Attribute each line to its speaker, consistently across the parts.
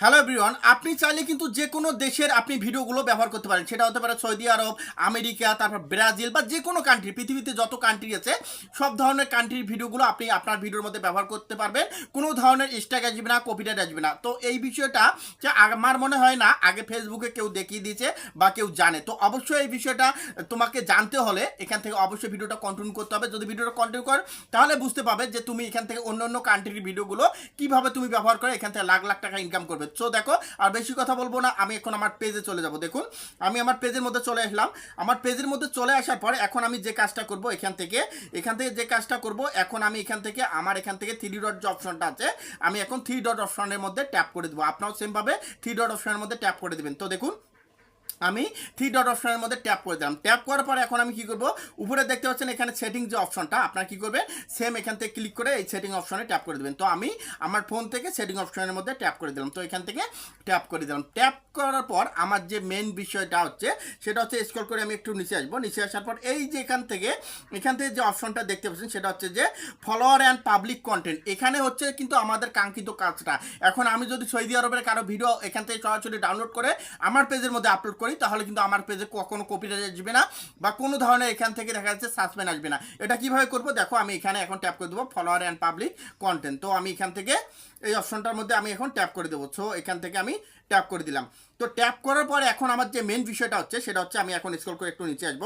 Speaker 1: Hello everyone আপনি চাইলে কিন্তু যে কোনো দেশের আপনি ভিডিওগুলো ব্যবহার করতে পারেন। সেটা হতে পারে সৌদি আরব, আমেরিকা, তারপর ব্রাজিল বা যে কোনো কান্ট্রি পৃথিবীতে যত কান্ট্রি আছে, সব ধরনের কান্ট্রির ভিডিওগুলো আপনি আপনার ভিডিওর মধ্যে ব্যবহার করতে পারবেন। কোনো ধরনের স্ট্যাক আসবে না কপিরাইট আসবে না। তো এই বিষয়টা যে আমার মনে হয় না, আগে ফেসবুকে কেউ দেখিয়ে দিয়েছে বা কেউ জানে। তো অবশ্যই এই বিষয়টা তোমাকে জানতে হলে এখান থেকে অবশ্যই ভিডিওটা কন্টিনিউ করতে হবে। যদি ভিডিওটা কন্টিনিউ কর, তাহলে বুঝতে পারবে যে তুমি এখান থেকে অন্য অন্য কান্ট্রির ভিডিওগুলো কীভাবে তুমি ব্যবহার করে এখান থেকে লাখ লাখ টাকা ইনকাম করবে। সো দেখো, আর বেশি কথা বলব না, আমি এখন আমার পেজে চলে যাব। দেখুন, আমি আমার পেজের মধ্যে চলে আসলাম। আমার পেজের মধ্যে চলে আসার পরে এখন আমি যে কাজটা করব এখান থেকে এখান থেকে যে কাজটা করব, এখন আমি এখান থেকে, আমার এখান থেকে থ্রি ডট যে অপশনটা আছে, আমি এখন থ্রি ডট অপশনের মধ্যে ট্যাপ করে দেবো। আপনারাও সেমভাবে থ্রি ডট অপশনের মধ্যে ট্যাপ করে দেবেন। তো দেখুন আমি থ্রি ডট অপশনের মধ্যে ট্যাপ করে দিলাম। ট্যাপ করার পরে এখন আমি কি করব? উপরে দেখতে পাচ্ছেন এখানে সেটিং যে অপশনটা আপনার কি করবে সেম এখান থেকে ক্লিক করে এই সেটিং অপশনে ট্যাপ করে দেবেন। তো আমি আমার ফোন থেকে সেটিং অপশনের মধ্যে ট্যাপ করে দিলাম। তো এখান থেকে ট্যাপ করে দিলাম। ট্যাপ করার পর আমার যে মেন বিষয়টা হচ্ছে, সেটা হচ্ছে স্ক্রল করে আমি একটু নিচে আসব। নিচে আসার পর এই যে এখান থেকে এখান থেকে যে অপশনটা দেখতে পাচ্ছেন, সেটা হচ্ছে যে ফলোয়ার অ্যান্ড পাবলিক কন্টেন্ট এখানে হচ্ছে কিন্তু আমাদের কাঙ্ক্ষিত কাজটা। এখন আমি যদি সৌদি আরবের কারও ভিডিও এখান থেকে সরাসরি ডাউনলোড করে আমার পেজের মধ্যে আপলোড তাহলে কিন্তু আমার পেজে কখনো কপিরাইট আসবে না বা কোনো ধরনের এখান থেকে দেখা যাচ্ছে সাসপেন্ড আসবে না। এটা কীভাবে করব? দেখো, আমি এখানে এখন ট্যাপ করে দেবো ফলোয়ার অ্যান্ড পাবলিক কন্টেন্ট তো আমি এখান থেকে এই অপশনটার মধ্যে আমি এখন ট্যাপ করে দেবো। সো এখান থেকে আমি ট্যাপ করে দিলাম। তো ট্যাপ করার পর এখন আমার যে মেন বিষয়টা হচ্ছে, সেটা হচ্ছে আমি এখন স্ক্রল করে একটু নিচে আসব।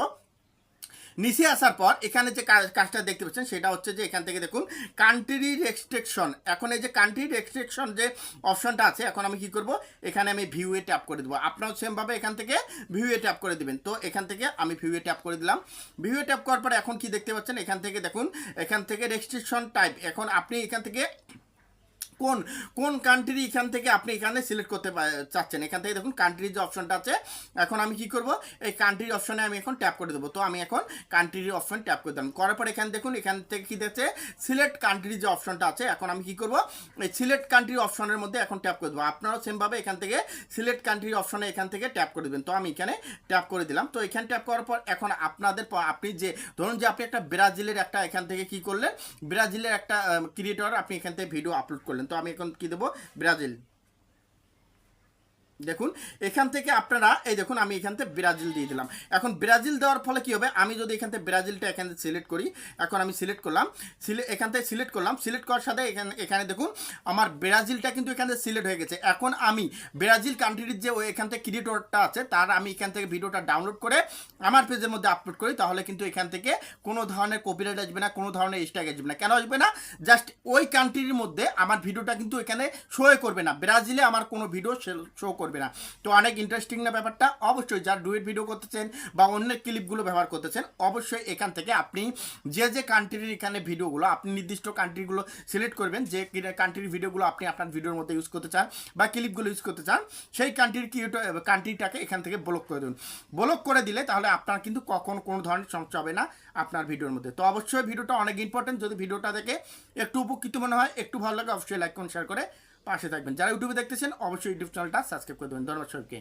Speaker 1: নিচে আসার পর এখানে যে কাজটা দেখতে পাচ্ছেন, সেটা হচ্ছে যে এখান থেকে দেখুন কান্ট্রি রেস্ট্রিকশন এখন এই যে কান্ট্রি রেস্ট্রিকশন যে অপশনটা আছে, এখন আমি কি করব? এখানে আমি ভিউয়ে ট্যাপ করে দেবো। আপনারাও সেমভাবে এখান থেকে ভিউয়ে ট্যাপ করে দিবেন। তো এখান থেকে আমি ভিউয়ে ট্যাপ করে দিলাম। ভিউয়ে ট্যাপ করার পর এখন কি দেখতে পাচ্ছেন? এখান থেকে দেখুন, এখান থেকে রেস্ট্রিকশন টাইপ এখন আপনি এখান থেকে কোন কোন কান্ট্রি এখান থেকে আপনি এখানে সিলেক্ট করতে চাচ্ছেন? এখান থেকে দেখুন কান্ট্রির যে অপশনটা আছে, এখন আমি কি করব? এই কান্ট্রির অপশনে আমি এখন ট্যাপ করে দেবো। তো আমি এখন কান্ট্রির অপশন ট্যাপ করে দিলাম। করার পর এখানে দেখুন, এখান থেকে কি দেখছে সিলেক্ট কান্ট্রির যে অপশনটা আছে, এখন আমি কি করব? এই সিলেক্ট কান্ট্রি অপশনের মধ্যে এখন ট্যাপ করে দেবো। আপনারাও সেমভাবে এখান থেকে সিলেক্ট কান্ট্রির অপশনে এখান থেকে ট্যাপ করে দেবেন। তো আমি এখানে ট্যাপ করে দিলাম। তো এখানে ট্যাপ করার পর এখন আপনাদের আপনি যে, ধরুন যে আপনি একটা ব্রাজিলের একটা এখান থেকে কি করলেন? ব্রাজিলের একটা ক্রিয়েটর আপনি এখান থেকে ভিডিও আপলোড করলেন। তো আমি এখন কি দেবো? ব্রাজিল। দেখুন, এখান থেকে আপনারা, এই দেখুন, আমি এখান থেকে ব্রাজিল দিয়ে দিলাম। এখন ব্রাজিল দেওয়ার ফলে কি হবে? আমি যদি এখান থেকে ব্রাজিলটা এখান সিলেক্ট করি, এখন আমি সিলেক্ট করলাম। এখান থেকে সিলেক্ট করলাম। সিলেক্ট করার সাথে এখানে এখানে দেখুন, আমার ব্রাজিলটা কিন্তু এখান থেকে সিলেক্ট হয়ে গেছে। এখন আমি ব্রাজিল কান্ট্রির যে ওই এখান থেকে ক্রিয়েটরটা আছে, তার আমি এখান থেকে ভিডিওটা ডাউনলোড করে আমার পেজের মধ্যে আপলোড করি, তাহলে কিন্তু এখান থেকে কোনো ধরনের কপিরাইট আসবে না, কোনো ধরনের স্ট্যাগ আসবে না। কেন আসবে না? জাস্ট ওই কান্ট্রির মধ্যে আমার ভিডিওটা কিন্তু এখানে শো করবে না। ব্রাজিলে আমার কোনো ভিডিও শো করবে না। তো অনেক ইন্টারেস্টিং না ব্যাপারটা। অবশ্যই যারা ডুয়েট ভিডিও করতেছেন বা অন্য ক্লিপগুলো ব্যবহার করতেছেন, অবশ্যই এখান থেকে আপনি যে যে কান্ট্রির এখানে ভিডিওগুলো আপনি নির্দিষ্ট কান্ট্রিগুলো সিলেক্ট করবেন, যে কান্ট্রির ভিডিওগুলো আপনি আপনার ভিডিওর মধ্যে ইউজ করতে চান বা ক্লিপগুলো ইউজ করতে চান, সেই কান্ট্রির কি কান্ট্রিটাকে এখান থেকে ব্লক করে দেবেন ব্লক করে দিলে তাহলে আপনার কিন্তু কখন কোনো ধরনের সমস্যা হবে না আপনার ভিডিওর মধ্যে। তো অবশ্যই ভিডিওটা অনেক ইম্পর্টেন্ট যদি ভিডিওটা দেখে একটু উপকৃত মনে হয়, একটু ভালো লাগে, অবশ্যই লাইক করুন শেয়ার করে পাশে থাকবেন। যারা ইউটিউবে দেখতেছেন অবশ্যই ইউটিউব চ্যানেলটা সাবস্ক্রাইব করে দেবেন। ধন্যবাদ সবাইকে।